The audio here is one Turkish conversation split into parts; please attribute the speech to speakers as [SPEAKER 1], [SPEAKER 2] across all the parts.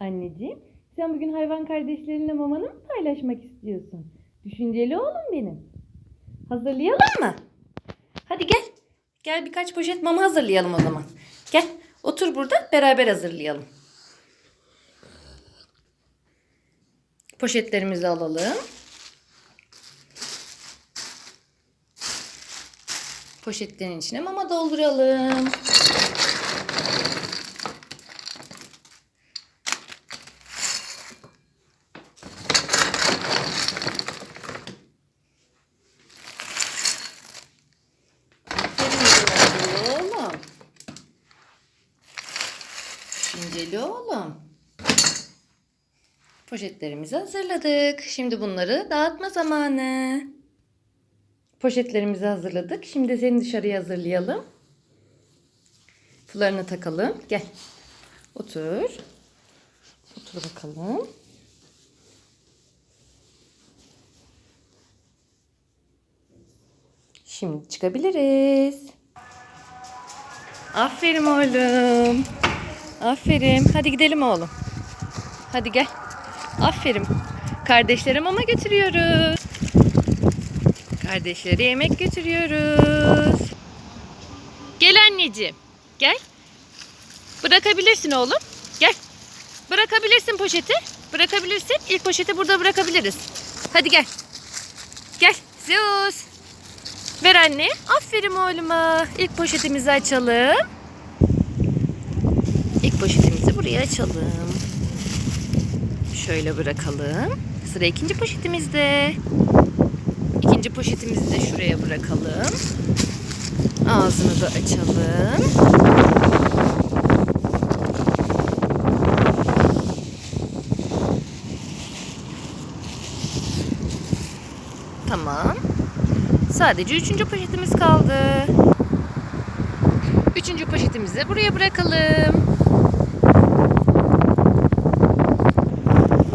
[SPEAKER 1] Anneciğim, sen bugün hayvan kardeşlerinle mamanı mı paylaşmak istiyorsun? Düşünceli oğlum benim. Hazırlayalım mı? Hadi gel. Gel birkaç poşet mama hazırlayalım o zaman. Gel. Otur burada beraber hazırlayalım. Poşetlerimizi alalım. Poşetlerin içine mama dolduralım. Aferin oğlum. İnceli oğlum. Poşetlerimizi hazırladık. Şimdi bunları dağıtma zamanı. Poşetlerimizi hazırladık. Şimdi seni dışarıya hazırlayalım. Fularını takalım. Gel. Otur. Otur bakalım. Şimdi çıkabiliriz. Aferin oğlum. Aferin. Hadi gidelim oğlum. Hadi gel. Aferin. Kardeşlere mama götürüyoruz. Kardeşlere yemek götürüyoruz. Gel anneciğim. Gel. Bırakabilirsin oğlum. Gel. Bırakabilirsin poşeti. Bırakabilirsin. İlk poşeti burada bırakabiliriz. Hadi gel. Gel. Zeus. Ver anne. Aferin oğluma. İlk poşetimizi açalım. İlk poşetimizi buraya açalım. Şöyle bırakalım. Sıra ikinci poşetimizde. İkinci poşetimizi de şuraya bırakalım. Ağzını da açalım. Tamam. Sadece üçüncü poşetimiz kaldı. Üçüncü poşetimizi de buraya bırakalım.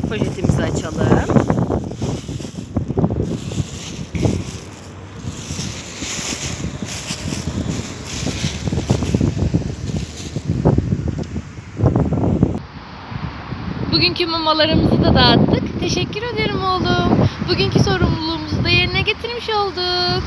[SPEAKER 1] Poşetimizi açalım. Bugünkü mamalarımızı da dağıttık. Teşekkür ederim oğlum. Bugünkü sorumluluğumuzu da yerine getirmiş olduk.